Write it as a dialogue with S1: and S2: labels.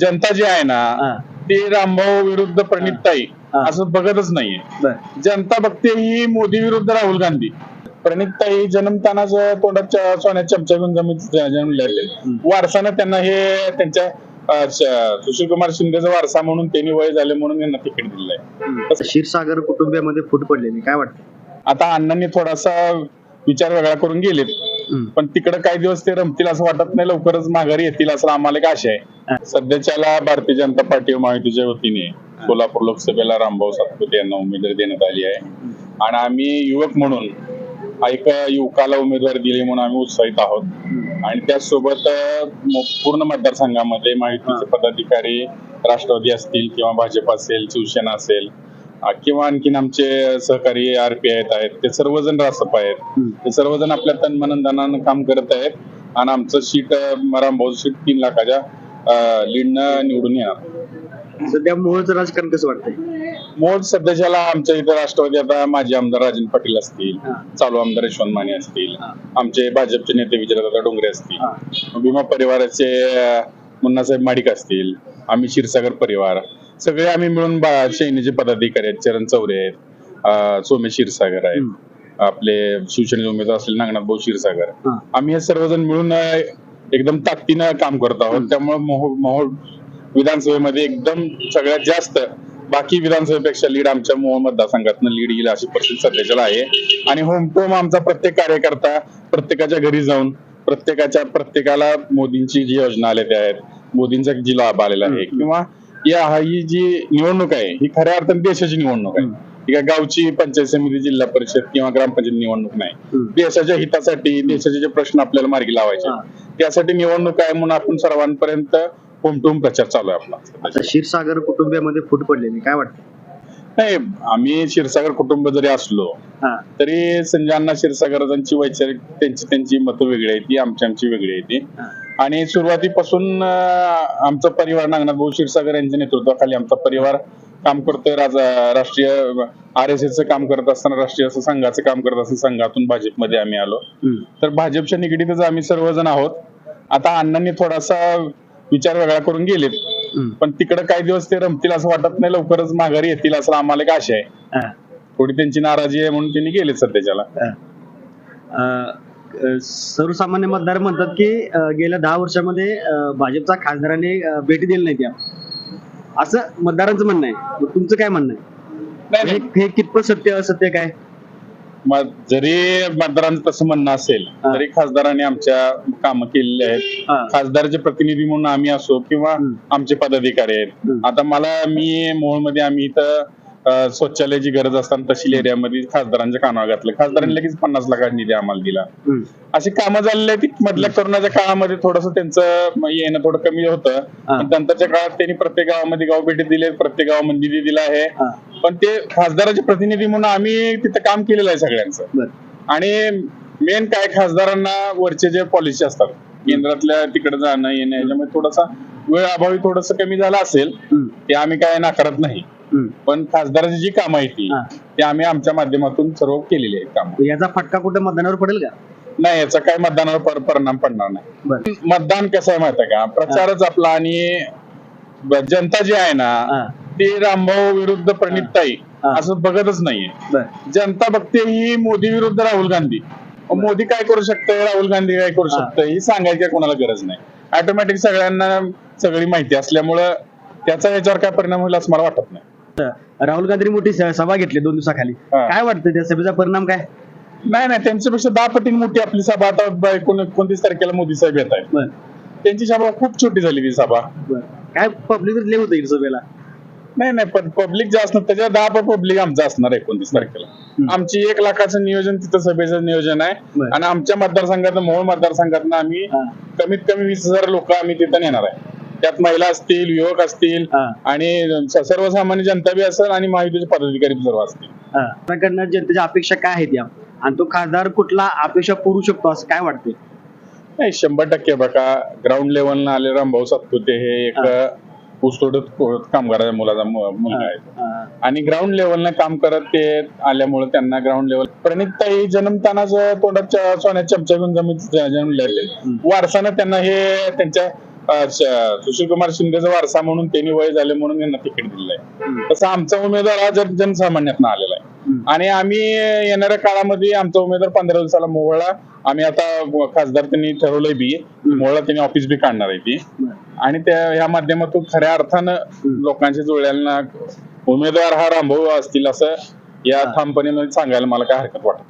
S1: जनता जी आहे ना
S2: हा,
S1: ती रामभाऊ विरुद्ध प्रणितताई
S2: हा.
S1: असं बघतच नाहीये.
S2: बर.
S1: जनता बघते ही मोदी विरुद्ध राहुल गांधी. प्रणितताई जन्मतानाच तोंडाच्या सोन्याच्या चमचा घेऊन जमीन जन्मले
S2: हम्म.
S1: वारसानं त्यांना हे त्यांच्या अं, श- सुशील कुमार शिंदेचा वारसा म्हणून त्यांनी वय झाले म्हणून यांना तिकीट दिलंय
S2: क्षीरसागर कुटुंबियामध्ये फूट पडलेली काय वाटतं?
S1: आता अण्णांनी थोडासा विचार वेगळा करून गेलेत. पण तिकडे काही दिवस ते रमतील असं वाटत नाही लवकरच माघारी येतील असं आम्हाला एक आशा. आहे. सध्याच्याला भारतीय जनता पार्टी व महायुतीच्या वतीने सोलापूर लोकसभेला रामभाऊ सातपुते यांना उमेदवारी देण्यात आली आहे. आणि आम्ही युवक म्हणून एका युवकाला उमेदवारी दिली म्हणून आम्ही उत्साहित आहोत. आणि त्याचसोबत पूर्ण मतदारसंघामध्ये महायुतीचे पदाधिकारी राष्ट्रवादी असतील किंवा भाजप असेल शिवसेना असेल किंवा आणखीन आमचे सहकारी आर पी आहेत आहेत ते सर्वजण रासप आहेत. ते सर्वजण आपल्या तन्मनंदानानं काम करत आहेत आणि आमचं सीट रामभाऊ सीट तीन लाखाच्या लीडनं निवडून येणार
S2: सध्या मोहोळचं राजकारण कसं वाटतंय
S1: मोठ सध्याच्याला आमच्या इथं राष्ट्रवादी आता माजी आमदार राजन पाटील असतील. चालू आमदार यशवंत माने असतील. आमचे भाजपचे नेते विजयदादा डोंगरे असतील. भीमा परिवाराचे मुन्नासाहेब माडिक असतील आम्ही क्षीरसागर परिवार सगळे आम्ही मिळून बा- सैन्याचे पदाधिकारी आहेत चरण चौरे आहेत अं, सोमेश क्षीरसागर आहेत. आपले शिवसेनेचे उमेदवार असतील नागनाथ भाऊ क्षीरसागर.
S2: हा.
S1: आम्ही हे सर्वजण मिळून अं, एकदम ताकदीनं काम करत आहोत. त्यामुळे मोहो मोहोळ विधानसभेमध्ये एकदम सगळ्यात जास्त बाकी विधानसभेपेक्षा लीड आमच्या मोहोळ मतदारसंघातनं लीड येईल अशी परिस्थिती सध्याच्याला आहे. आणि होम टू आमचा प्रत्येक कार्यकर्ता प्रत्येकाच्या घरी जाऊन प्रत्येकाच्या प्रत्येकाला मोदींची जी योजना आलेल्या आहेत मोदींचा जी लाभ आलेला आहे किंवा या ही जी निवडणूक आहे ही खऱ्या अर्थाने देशाची निवडणूक आहे ही काय गावची पंचायत समिती जिल्हा परिषद किंवा ग्रामपंचायत निवडणूक नाही. देशाच्या हितासाठी देशाचे जे प्रश्न आपल्याला मार्गी लावायचे. त्यासाठी निवडणूक आहे म्हणून आपण सर्वांपर्यंत होम प्रचार चालू आहे आपला
S2: क्षीरसागर कुटुंबियामध्ये फूट पडलेली काय वाटतं
S1: नाही आम्ही क्षीरसागर कुटुंब जरी असलो
S2: हा
S1: तरी संजय अण्णा क्षीरसागरांची वैचारिक त्यांची त्यांची मतं वेगळी आहेत ती आमची आमची वेगळी आहे ती. आणि सुरुवातीपासून आमचा परिवार नागनाथ भाऊ क्षीरसागर यांच्या नेतृत्वाखाली आमचा परिवार काम करतोय. राज राष्ट्रीय आर एस एसचं काम करत असताना राष्ट्रीय असं संघाचं काम करत असताना संघातून भाजपमध्ये आम्ही आलो. तर भाजपच्या निगडीतच आम्ही सर्वजण आहोत. आता अण्णांनी थोडासा विचार वेगळा करून गेलेत. पण तिकडे काही दिवस ते रमतील असं वाटत नाही लवकरच माघारी येतील असं आम्हाला एक आशा आहे. थोडी त्यांची नाराजी आहे म्हणून त्यांनी गेलेत सध्याच्याला.
S2: सर्वसामान्य मतदार म्हणतात की गेल्या दहा वर्षामध्ये भाजपचा खासदारांनी भेटी दिली नाही त्या असं मतदारांचं म्हणणं आहे तुमचं काय म्हणणं आहे हे कितपत सत्य असत्य काय
S1: जरी मतदारांचं तसं म्हणणं असेल. तरी खासदारांनी आमच्या कामं केलेली आहेत. खासदाराचे प्रतिनिधी म्हणून आम्ही असो किंवा. आमचे पदाधिकारी आहेत. आता मला मी मोहोळमध्ये आम्ही इथं शौचालयाची गरज असताना तहसील एरियामध्ये खासदारांच्या कानावर घातलं खासदारांनी लगेच पन्नास लाखाचा निधी आम्हाला दिला. अशी कामं झालेली आहेत मधल्या करोनाच्या काळामध्ये थोडस त्यांचं येणं थोडं कमी होतं नंतरच्या काळात त्यांनी प्रत्येक गावामध्ये गाव भेटी दिले प्रत्येक गावामध्ये निधी दिला आहे. पण ते खासदाराचे प्रतिनिधी म्हणून आम्ही तिथं काम केलेलं आहे सगळ्यांचं आणि मेन काय खासदारांना वरचे जे पॉलिसी असतात केंद्रातल्या तिकडे जाणं येणं याच्यामुळे थोडासा वेळ अभावी थोडस कमी झाला असेल. ते आम्ही काय नाकारत नाही. पण खासदाराची जी कामं आहेत ती
S2: हा.
S1: ते आम्ही आमच्या माध्यमातून सर्व केलेली आहेत कामं.
S2: याचा फटका कुठे मतदानावर पडेल का?
S1: नाही याचा काय मतदानावर पर- परिणाम पडणार नाही.
S2: बरं.
S1: मतदान कसं आहे माहिती आहे का? प्रचारच आपला आणि ब- जनता जी आहे ना
S2: हा.
S1: ती रामभाऊ विरुद्ध प्रणितताई
S2: हा.
S1: असं बघतच नाहीये.
S2: बरं.
S1: जनता बघते ही मोदी विरुद्ध राहुल गांधी. मग मोदी काय करू शकतंय? राहुल गांधी काय करू
S2: हा.
S1: शकतंय? ही सांगायची काय कोणाला गरज नाही. ऑटोमॅटिक सगळ्यांना सगळी माहिती असल्यामुळं त्याचा याच्यावर काय परिणाम होईल असं मला वाटत नाही.
S2: राहुल गांधी मोठी स- सभा घेतली दोन दिवसाखाली.
S1: हा.
S2: काय वाटतं त्या सभेचा परिणाम काय?
S1: नाही नाही त्यांच्यापेक्षा दहा पटीने मोठी आपली सभा आता ब- एकोण- एकोणतीस तारखेला मोदी साहेब येत आहेत.
S2: बर.
S1: त्यांची सभा खूप छोटी झाली ती सभा.
S2: बर. काय पब्लिक लय होतं इकडे सभेला?
S1: नाही नाही पण पब्लिक जे असणार त्याच्या दहा पब्लिक आमचं असणार एकोणतीस तारखेला. आमची एक लाखाचं नियोजन तिथं सभेचं नियोजन आहे.
S2: बरं.
S1: आणि आमच्या मतदारसंघात मोहोळ मतदारसंघातनं आम्ही
S2: हा.
S1: कमीत कमी वीस हजार लोक आम्ही तिथं नेणार आहे. त्यात महिला असतील युवक असतील
S2: हा.
S1: आणि सर्वसामान्य जनता बी असेल आणि महायुतीचे पदाधिकारी बी सर्व असतील
S2: हा. आपल्याकडनं जनतेच्या अपेक्षा काय आहेत या आणि तो खासदार कुठला अपेक्षा पुरू शकतो असं काय वाटतंय
S1: नाही शंभर टक्के बघा ग्राउंड लेवलनं आले रामभाऊ सातपुते हे एक
S2: हा.
S1: ऊसतोडत कामगाराच्या मुलाचा मु- मुलगा आहे. आणि ग्राउंड लेवलनं काम करत ते आल्यामुळे त्यांना ग्राउंड लेवल प्रणितताई जन्मतानाच तोंडाच्या सोन्याच्या चमचा घेऊन जमीन जन्मले
S2: हम्म.
S1: वारसानं त्यांना हे त्यांच्या अं, श- सुशीलकुमार शिंदेचा वारसा म्हणून त्यांनी वय झाले म्हणून यांना तिकीट दिलेलं आहे. तसं आमचा उमेदवार हा जन जनसामान्यातून आलेला आहे. आणि आम्ही येणाऱ्या काळामध्ये आमचा उमेदवार पंधरा दिवसाला मोहळा आम्ही आता खासदार त्यांनी ठरवलंय बी मोहळा त्यांनी ऑफिस बी काढणार आहे ती. आणि त्या ह्या माध्यमातून खऱ्या अर्थानं लोकांच्या जुळल्याला उमेदवार हा रामभाऊ असतील असं या. ठामपणे सांगायला मला काय हरकत वाटत